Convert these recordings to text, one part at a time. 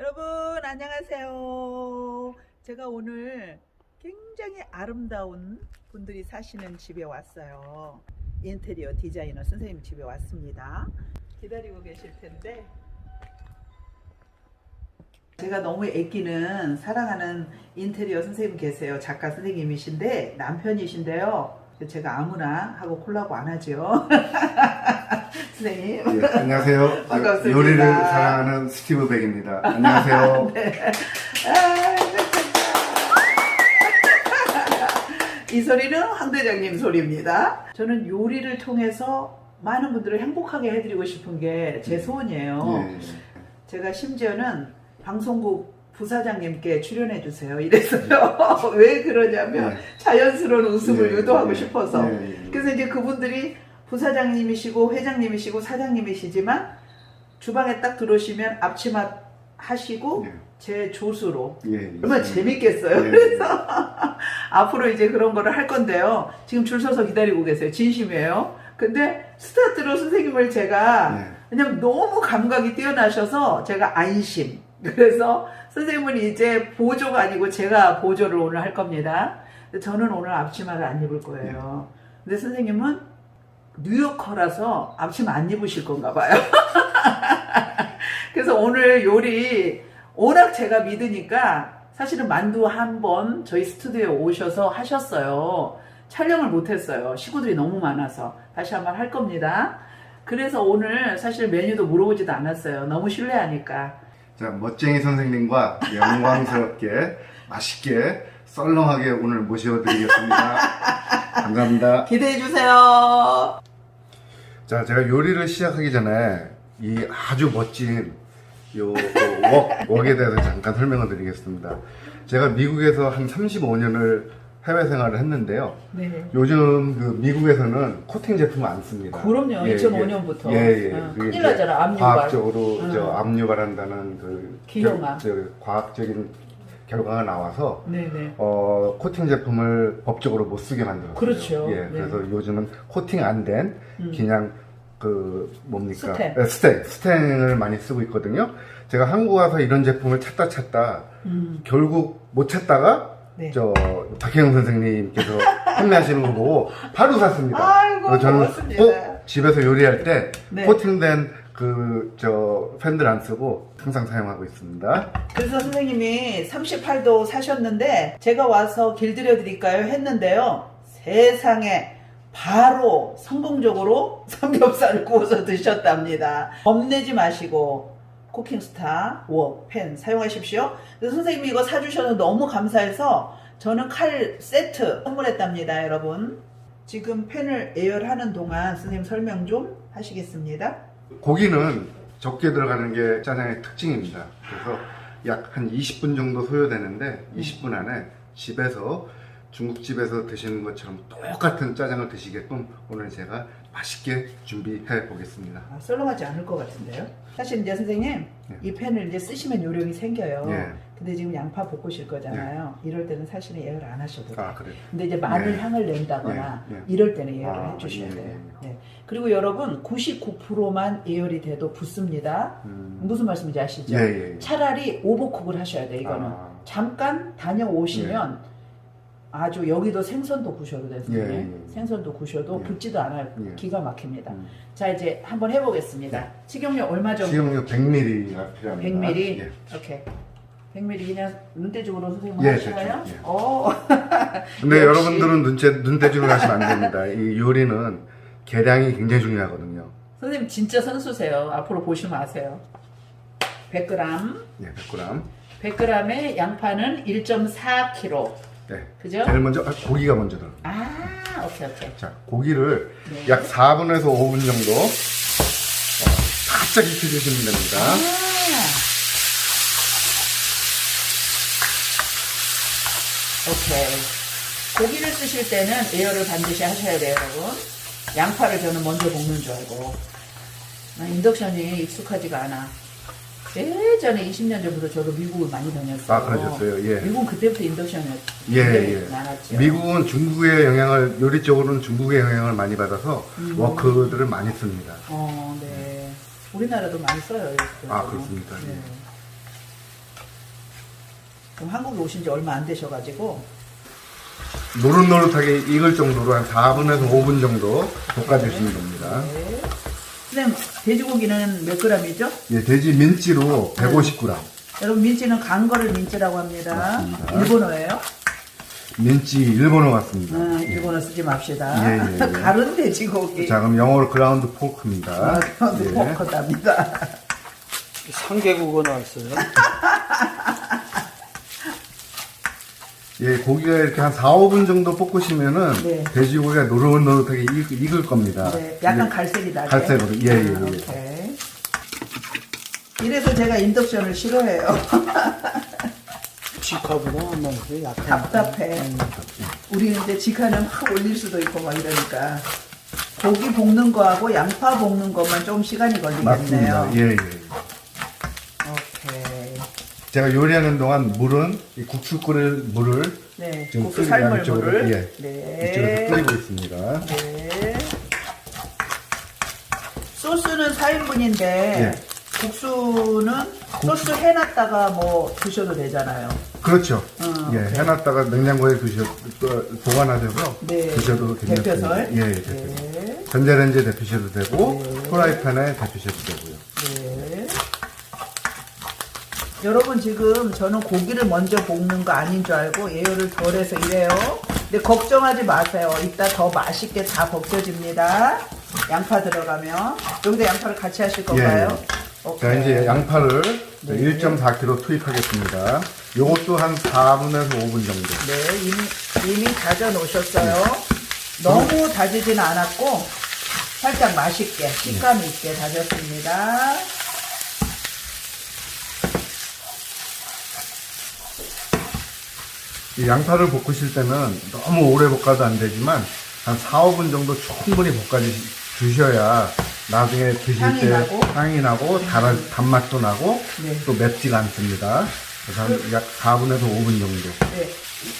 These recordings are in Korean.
여러분 안녕하세요. 제가 오늘 굉장히 아름다운 분들이 사시는 집에 왔어요. 인테리어 디자이너 선생님 집에 왔습니다. 기다리고 계실 텐데 제가 너무 애끼는 사랑하는 인테리어 선생님 계세요. 작가 선생님이신데 남편이신데요. 제가 아무나 하고 콜라보 안 하죠. 선생님. 예, 안녕하세요. 반갑습니다. 요리를 사랑하는 스티브 백입니다. 안녕하세요. 아, 이 소리는 황 대장님 소리입니다. 저는 요리를 통해서 많은 분들을 행복하게 해드리고 싶은 게 제 소원이에요. 예, 제가 심지어는 방송국 부사장님께 출연해 주세요. 이래서요. 왜 그러냐면 예. 자연스러운 웃음을 예, 유도하고 예, 싶어서. 예, 예. 그래서 이제 그분들이 부사장님이시고 회장님이시고 사장님이시지만 주방에 딱 들어오시면 앞치마 하시고 예. 제 조수로 예, 예. 얼마나 재밌겠어요. 예. 그래서 앞으로 이제 그런 거를 할 건데요. 지금 줄 서서 기다리고 계세요. 진심이에요. 근데 스타트로 선생님을 제가 예. 그냥 너무 감각이 뛰어나셔서 제가 안심. 그래서 선생님은 이제 보조가 아니고 제가 보조를 오늘 할 겁니다. 저는 오늘 앞치마를 안 입을 거예요. 근데 선생님은 뉴요커라서 앞치마 안 입으실 건가 봐요. 그래서 오늘 요리 워낙 제가 믿으니까 사실은 만두 한 번 저희 스튜디오에 오셔서 하셨어요. 촬영을 못했어요. 식구들이 너무 많아서 다시 한번 할 겁니다. 그래서 오늘 사실 메뉴도 물어보지도 않았어요. 너무 신뢰하니까. 자, 멋쟁이 선생님과 영광스럽게 맛있게 썰렁하게 오늘 모셔드리겠습니다. 감사합니다. 기대해 주세요. 자, 제가 요리를 시작하기 전에 이 아주 멋진 요, 그 웍, 웍에 대해서 잠깐 설명을 드리겠습니다. 제가 미국에서 한 35년을 해외 생활을 했는데요. 네. 요즘 그 미국에서는 코팅 제품을 안 씁니다. 그럼요. 예, 2005년부터. 예, 예. 어, 그게 큰일 나잖아, 압류발. 과학적으로 어. 저 압류발한다는 그저 과학적인 결과가 나와서 네네. 어, 코팅 제품을 법적으로 못 쓰게 만들었어요. 그렇죠. 예, 네. 그래서 요즘은 코팅 안된 음. 그냥 그 뭡니까? 스텐. 예, 스텐, 스텐을 많이 쓰고 있거든요. 제가 한국 와서 이런 제품을 찾다 찾다 음, 결국 못 찾다가 네. 저 박혜영 선생님께서 판매하시는 거 보고 바로 샀습니다. 아이고, 저는 고맙습니다. 꼭 집에서 요리할 때 네. 코팅된 그 저 팬들 안 쓰고 항상 사용하고 있습니다. 그래서 선생님이 38도 사셨는데 제가 와서 길들여 드릴까요 했는데요. 세상에 바로 성공적으로 삼겹살을 구워서 드셨답니다. 겁내지 마시고 쿠킹스타 웍, 펜 사용하십시오. 그래서 선생님이 이거 사주셔서 너무 감사해서 저는 칼 세트 선물했답니다, 여러분. 지금 펜을 예열하는 동안 선생님 설명 좀 하시겠습니다. 고기는 적게 들어가는 게 짜장의 특징입니다. 그래서 약 한 20분 정도 소요되는데 20분 안에 집에서 중국집에서 드시는 것처럼 똑같은 짜장을 드시게끔 오늘 제가 맛있게 준비해 보겠습니다. 아, 썰렁하지 않을 것 같은데요. 사실 이제 선생님 네. 이 펜을 이제 쓰시면 요령이 생겨요. 예. 근데 지금 양파 볶으실 거잖아요. 이럴 때는 사실은 예열 안 하셔도 돼요. 아 그래. 근데 이제 마늘 예. 향을 낸다거나 예, 예. 이럴 때는 예열을 아, 해주셔야 예, 돼요. 예, 네. 그리고 여러분 99%만 예열이 돼도 붙습니다. 음. 무슨 말씀인지 아시죠? 예, 예, 예. 차라리 오버쿡을 하셔야 돼요. 이거는 아. 잠깐 다녀오시면 아주 여기도 생선도 구셔도 돼요. 예, 예. 생선도 구셔도 예. 붙지도 않아요. 예. 기가 막힙니다. 음. 자 이제 한번 해보겠습니다. 식용유 얼마 정도? 식용유 100ml가 필요합니다. 100ml. 예. 오케이. 100ml 그냥 눈대중으로 선생님 예, 하시나요? 예. 어. 근데. 여러분들은 눈째, 눈대중을 하시면 안 됩니다. 이 요리는 계량이 굉장히 중요하거든요. 선생님 진짜 선수세요. 앞으로 보시면 아세요. 100g. 예, 100g. 100g에 양파는 1.4kg. 네. 그죠? 제일 먼저 아, 고기가 먼저 들어. 아, 오케이, 오케이. 자, 고기를 네. 약 4분에서 5분 정도 어, 바짝 익혀주시면 됩니다. 아. 오케이. 고기를 쓰실 때는 에어를 반드시 하셔야 돼요, 여러분. 양파를 저는 먼저 볶는 줄 알고. 난 인덕션이 익숙하지가 않아. 예전에 20년 전부터 저도 미국을 많이 다녔어요. 아, 그러셨어요? 예. 미국은 그때부터 인덕션이 예, 예. 많았죠. 미국은 중국의 영향을, 요리 쪽으로는 중국의 영향을 많이 받아서 음. 워크들을 많이 씁니다. 어, 네. 우리나라도 많이 써요. 이거. 아, 그렇습니까? 네. 그럼 한국에 오신 지 얼마 안 되셔가지고 노릇노릇하게 익을 정도로 한 4분에서 5분 정도 볶아주시면 됩니다. 네. 선생님 돼지고기는 몇 g이죠? 예, 돼지 민지로 150g. 여러분 민지는 간 거를 민지라고 합니다. 맞습니다. 일본어예요? 민지 일본어 같습니다. 아, 일본어 쓰지 맙시다. 예, 예, 예. 가른 돼지고기. 자, 그럼 영어로 그라운드 포크입니다. 아, 예. 포커답니다. 3개국어 나왔어요. 예, 고기가 이렇게 한 4, 5분 정도 볶으시면은 네. 돼지고기가 노릇노릇하게 익, 익을 겁니다. 네, 약간 이게 갈색이 나게. 갈색으로, 예, 예, 예. 아, 오케이. 이래서 제가 인덕션을 싫어해요. 직화보다 안 나왔어요. 약간. 답답해. 우리는 이제 직화는 확 올릴 수도 있고 막 이러니까. 고기 볶는 거하고 양파 볶는 것만 좀 시간이 맞습니다. 걸리겠네요. 예, 예. 오케이. 제가 요리하는 동안 물은 이 국수 끓일 물을 네, 지금 국수 끓이고 삶을 안쪽으로, 물을. 예, 네. 이쪽에서 끓이고 있습니다. 네. 소스는 4인분인데 예. 국수는 소스 해놨다가 뭐 드셔도 되잖아요. 그렇죠. 어, 예. 해놨다가 냉장고에 두셔, 또 보관하셔서 네. 드셔도 괜찮습니다. 대표설. 예, 예, 대표설. 네. 전자레인지에 데피셔도 되고 네. 프라이팬에 데피셔도 되고요. 네. 여러분 지금 저는 고기를 먼저 볶는 거 아닌 줄 알고 예열을 덜해서 이래요. 근데 걱정하지 마세요. 이따 더 맛있게 다 벗겨집니다. 양파 들어가면 여기다 양파를 같이 하실 건가요? 예, 자, 오케이. 이제 양파를 네. 1.4kg 투입하겠습니다. 요것도 한 4분에서 5분 정도. 네, 이미, 이미 다져 놓으셨어요. 너무 다지지는 않았고, 살짝 맛있게, 식감 있게 다졌습니다. 양파를 볶으실 때는 너무 오래 볶아도 안 되지만 한 4, 5분 정도 충분히 볶아 주셔야 나중에 드실 향이 때 나고. 향이 나고 단, 단맛도 나고 네. 또 맵지가 않습니다. 그래서 한 약 4분에서 5분 정도. 네.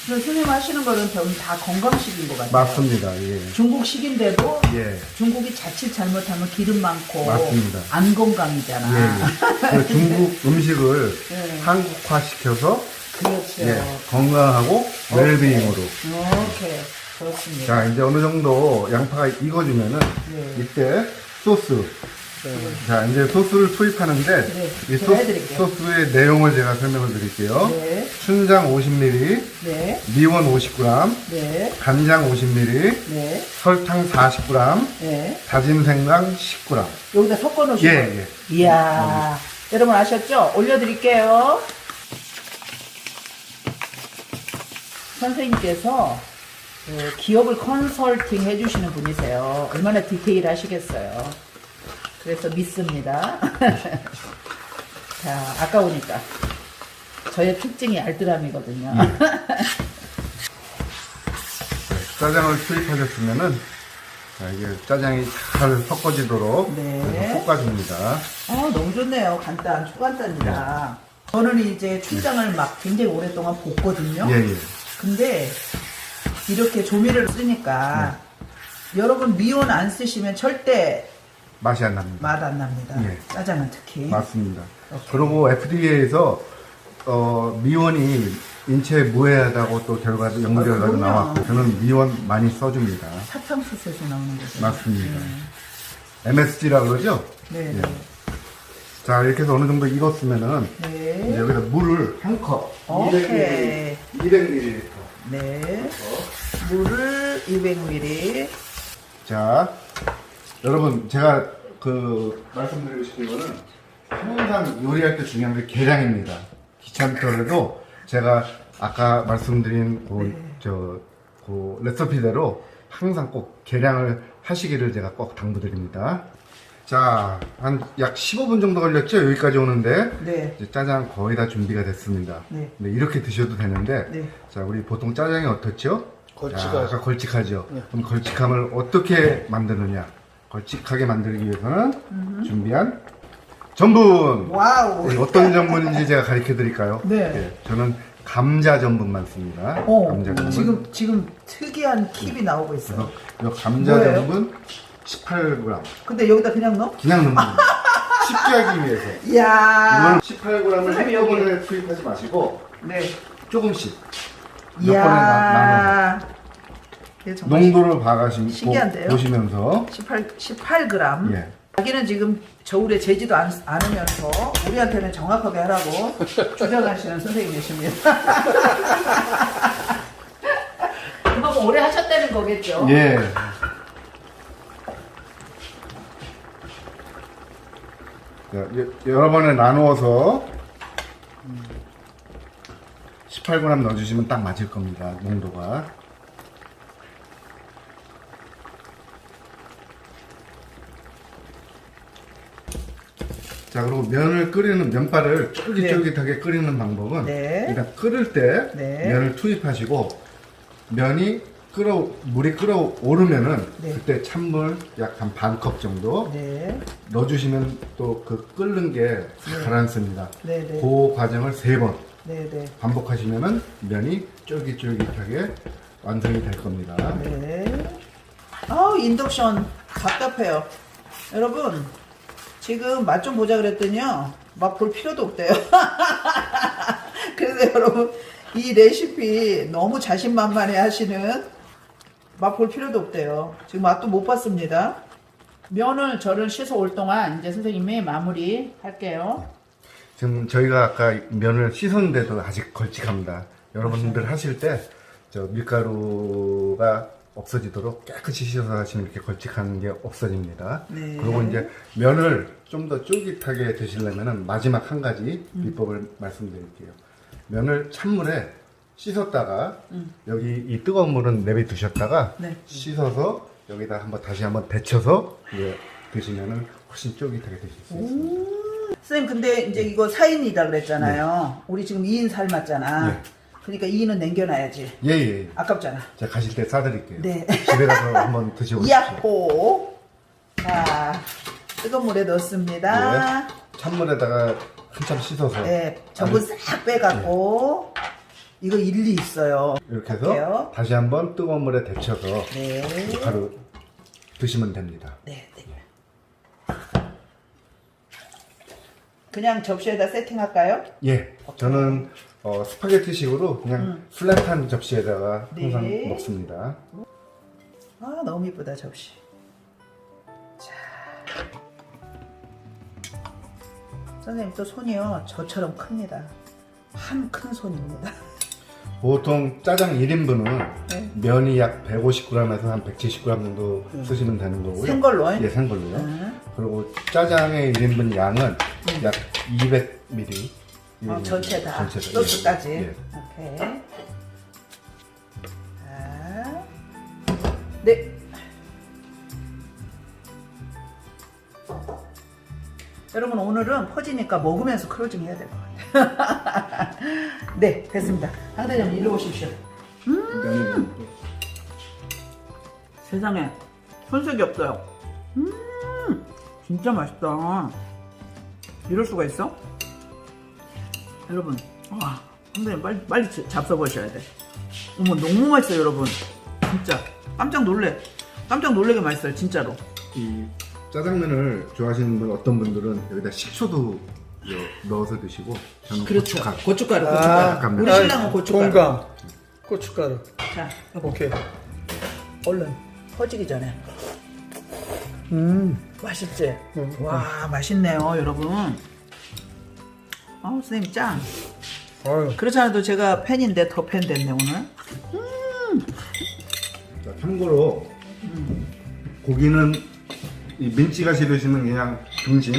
그 선생님 하시는 거는 좀다 건강식인 것 같아요. 맞습니다. 예. 중국식인데도 예. 중국이 자칫 잘못하면 기름 많고 맞습니다. 안 건강이잖아. 예, 예. 그 중국 음식을 네. 한국화 시켜서 그렇죠. 예, 건강하고 웰빙으로. 오케이. 그렇습니다. 자, 이제 어느 정도 양파가 익어지면은 네. 이때 소스. 자, 이제 소스를 투입하는데 네, 이 제가 소, 해드릴게요. 소스 의 내용을 제가 설명을 드릴게요. 네. 춘장 50ml, 네. 미원 50g, 네. 간장 50ml, 네. 설탕 40g, 네. 다진 생강 10g. 여기다 섞어 놓으시고. 예, 예. 이야. 여러분 아셨죠? 올려드릴게요. 선생님께서 그 기업을 컨설팅 해주시는 분이세요. 얼마나 디테일 하시겠어요. 그래서 믿습니다. 자, 아까우니까. 저의 특징이 알뜰함이거든요. 네, 짜장을 투입하셨으면은 자, 이게 짜장이 잘 섞어지도록 네. 볶아줍니다. 아, 너무 좋네요. 간단, 초간단이다. 저는 이제 춘장을 막 굉장히 오랫동안 볶거든요. 예, 예. 근데 이렇게 조미료를 쓰니까 여러분 미원 안 쓰시면 절대 맛이 안 납니다. 맛 안 납니다. 예. 짜장은 특히. 맞습니다. 오케이. 그리고 FDA에서 어, 미원이 인체에 무해하다고 또 결과도 연구 아, 결과도 그럼요. 나왔고 저는 미원 많이 써줍니다. 사탕수수에서 나오는 거죠. 맞습니다. MSG라 그러죠? 네. 예. 네. 자 이렇게 해서 어느 정도 익었으면은 이제 네. 여기다 물을 한 컵, 오케이. 200ml. 네. 물을 200ml. 자, 여러분 제가 그 말씀드리고 싶은 거는 항상 요리할 때 중요한 게 계량입니다. 귀찮더라도 제가 아까 말씀드린 그, 네. 저, 그 레시피대로 항상 꼭 계량을 하시기를 제가 꼭 당부드립니다. 자, 한 약 15분 정도 걸렸죠? 여기까지 오는데. 네. 이제 짜장 거의 다 준비가 됐습니다. 네. 네, 이렇게 드셔도 되는데. 네. 자, 우리 보통 짜장이 어떻죠? 자, 아까 걸쭉하죠. 네. 그럼 걸쭉함을 어떻게 만드느냐? 걸쭉하게 만들기 위해서는 준비한 전분. 와우. 네, 어떤 전분인지 제가 가르쳐 드릴까요? 네. 저는 감자 전분만 씁니다. 어, 감자 전분. 지금, 지금 특이한 킵이 나오고 있어요. 그래서 이 감자 뭐예요? 전분 18g. 근데 여기다 그냥 넣어? 그냥 넣는 겁니다. 쉽게 하기 위해서. 이야. 이거는 18g을 선생님, 여기. 한꺼번에 투입하지 마시고 네. 조금씩 몇 번에 나- 나눠 이야. 이게 정말 농도를 봐가시 신기한데요? 보, 시면서 18, 18g. 예. 자기는 지금 겨울에 재지도 않, 않으면서 우리한테는 정확하게 하라고 주장하시는 선생님이십니다. 그만큼 오래 하셨다는 거겠죠? 예. 여- 여러 번에 나누어서 18g 넣어주시면 딱 맞을 겁니다. 농도가. 자 그리고 면을 끓이는 면발을 쫄깃쫄깃하게 끓이는 방법은 네. 일단 끓을 때 네. 면을 투입하시고 면이 끓어 물이 끓어 오르면은 네. 그때 찬물 약 한 반 컵 정도 네. 넣어주시면 또 그 끓는 게 가라앉습니다. 네, 네. 그 과정을 세 번 네, 네. 반복하시면은 면이 쫄깃쫄깃하게 완성이 될 겁니다. 네. 아우, 인덕션 답답해요. 여러분, 지금 맛 좀 보자 그랬더니요. 맛볼 필요도 없대요. 그래서 여러분, 이 레시피 너무 자신만만해 하시는 맛볼 필요도 없대요. 지금 맛도 못 봤습니다. 면을 저를 씻어 올 동안 이제 선생님이 마무리 할게요. 지금 저희가 아까 면을 씻었는데도 아직 걸쭉합니다. 여러분들 하실 때 저 밀가루가 없어지도록 깨끗이 씻어서 하시면 이렇게 걸쭉한 게 없어집니다. 네. 그리고 이제 면을 좀 더 쫄깃하게 드시려면 마지막 한 가지 음. 비법을 말씀드릴게요. 면을 찬물에 씻었다가 여기 이 뜨거운 물은 내비 두셨다가 네. 씻어서 여기다 한번 다시 한번 데쳐서 이제 드시면은 훨씬 쫄깃하게 드실 수 있습니다. 선생님, 근데 이제 이거 4인이다 그랬잖아요. 우리 지금 2인 삶았잖아. 네. 그러니까 2인은 남겨놔야지. 예, 예. 예. 아깝잖아. 제가 가실 때 싸드릴게요. 네. 집에 가서 한번 드셔보십시오. 야호! 자, 뜨거운 물에 넣습니다. 예. 찬물에다가 한참 씻어서 네, 전부 싹 빼갖고, 이거 일리 있어요. 이렇게 해서 할게요. 다시 한번 뜨거운 물에 데쳐서 네. 바로 드시면 됩니다. 네, 네. 그냥 접시에다 세팅할까요? 예. 저는 어, 스파게티식으로 그냥 플랫한 접시에다가 항상 음. 네. 먹습니다. 아, 너무 이쁘다, 접시. 자. 선생님 또 손이요, 저처럼 큽니다. 한 큰 손입니다. 보통 짜장 1인분은 네. 면이 약 150g에서 한 170g 정도 쓰시면 되는 거고요. 생걸로요? 예, 생걸로요. 음. 그리고 짜장의 1인분 양은 약 200ml. 어, 전체 다. 전체 다. 소스까지. 예, 예. 오케이. 자. 네. 여러분 오늘은 퍼지니까 먹으면서 크로징 해야 될 것 같아요. 네, 됐습니다. 상대장님 일로 오십시오. 면이 세상에 손색이 없어요. 음, 진짜 맛있다. 이럴 수가 있어? 여러분, 와, 선생님 빨리 빨리 자- 잡숴보셔야 돼. 어머 너무 맛있어요, 여러분. 진짜 깜짝 놀래. 깜짝 놀래게 맛있어요, 진짜로. 이 짜장면을 좋아하시는 분 어떤 분들은 여기다 식초도 넣어서 드시고 저는 고춧가루. 고춧가루, 아, 고춧가루. 약간 우리 아, 신랑은 고춧가루. 공감. 고춧가루. 자, 여보, 오케이. 얼른 퍼지기 전에. 음. 맛있지? 음. 와, 맛있네요, 여러분. 아우, 선생님 짱. 아유. 그렇지 않아도 제가 팬인데 더 팬 됐네 오늘. 자, 참고로 고기는 이 민찌가 싫으시면 그냥 등심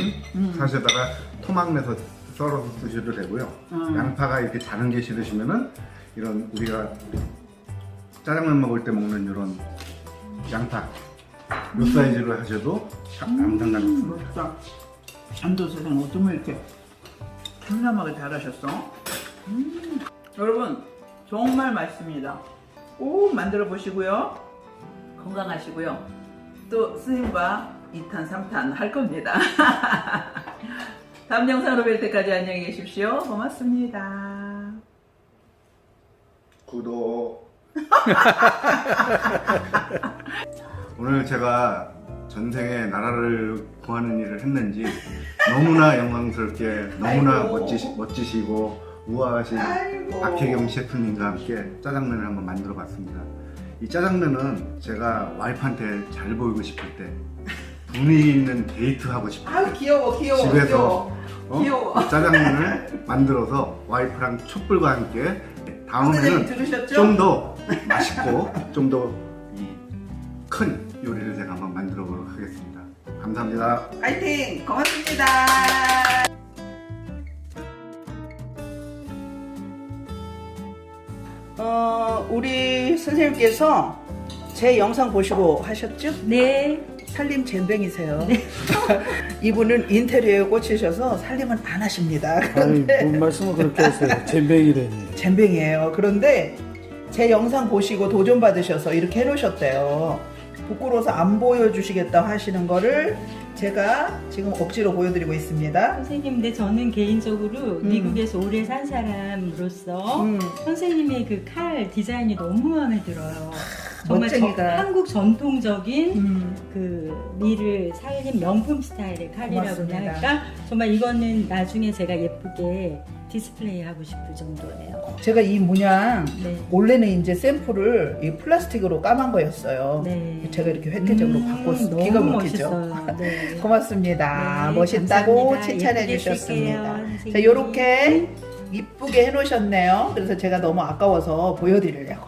사시다가 토막 내서 썰어서 드셔도 되고요. 음. 양파가 이렇게 자른 게 싫으시면은 이런 우리가 짜장면 먹을 때 먹는 이런 양파 요 사이즈로 하셔도 아무 상관없습니다. 맛있다. 안도 세상 어쩌면 이렇게 탐나하게 잘하셨어? 음. 여러분 정말 맛있습니다. 꼭 만들어 보시고요. 건강하시고요. 또 스님과 2탄, 3탄 할 겁니다. 다음 영상으로 뵐 때까지 안녕히 계십시오. 고맙습니다. 구독. 오늘 제가 전생에 나라를 구하는 일을 했는지 너무나 영광스럽게 너무나 아이고. 멋지시, 멋지시고 우아하신 아이고. 박혜경 셰프님과 함께 짜장면을 한번 만들어 봤습니다. 이 짜장면은 제가 와이프한테 잘 보이고 싶을 때 분위기 있는 데이트 하고 싶을 아유 때 귀여워 귀여워 집에서 귀여워. 어? 귀여워. 이 짜장면을 만들어서 와이프랑 촛불과 함께 선생님 다음에는 들으셨죠? 좀 더 맛있고 좀 더 큰 요리를 제가 한번 만들어 보도록 하겠습니다. 감사합니다. 파이팅 고맙습니다. 어, 우리 선생님께서 제 영상 보시고 하셨죠? 네. 살림 잼뱅이세요. 이분은 인테리어에 꽂히셔서 살림은 안 하십니다. 아니 그런데 뭔 말씀을 그렇게 하세요 잼뱅이라니 잼뱅이에요. 그런데 제 영상 보시고 도전 받으셔서 이렇게 해놓으셨대요. 부끄러워서 안 보여주시겠다 하시는 거를 제가 지금 억지로 보여드리고 있습니다. 선생님, 근데 저는 개인적으로 음. 미국에서 오래 산 사람으로서 음. 선생님의 그 칼 디자인이 너무 마음에 들어요. 정말 저- 멋쟁이가. 한국 전통적인 음. 그 미를 살린 명품 스타일의 칼이라고 고맙습니다. 할까? 정말 이거는 나중에 제가 예쁘게 디스플레이 하고 싶을 정도예요. 제가 이 문양 네. 원래는 이제 샘플을 이 플라스틱으로 까만 거였어요. 네. 제가 이렇게 획기적으로 음, 바꿨어. 너무 기가 막히죠. 멋있어요. 네. 고맙습니다. 네, 멋있다고 감사합니다. 칭찬해 예쁘게 주셨습니다. 쓸게요, 선생님. 자, 요렇게 이쁘게 해놓으셨네요. 그래서 제가 너무 아까워서 보여드리려고.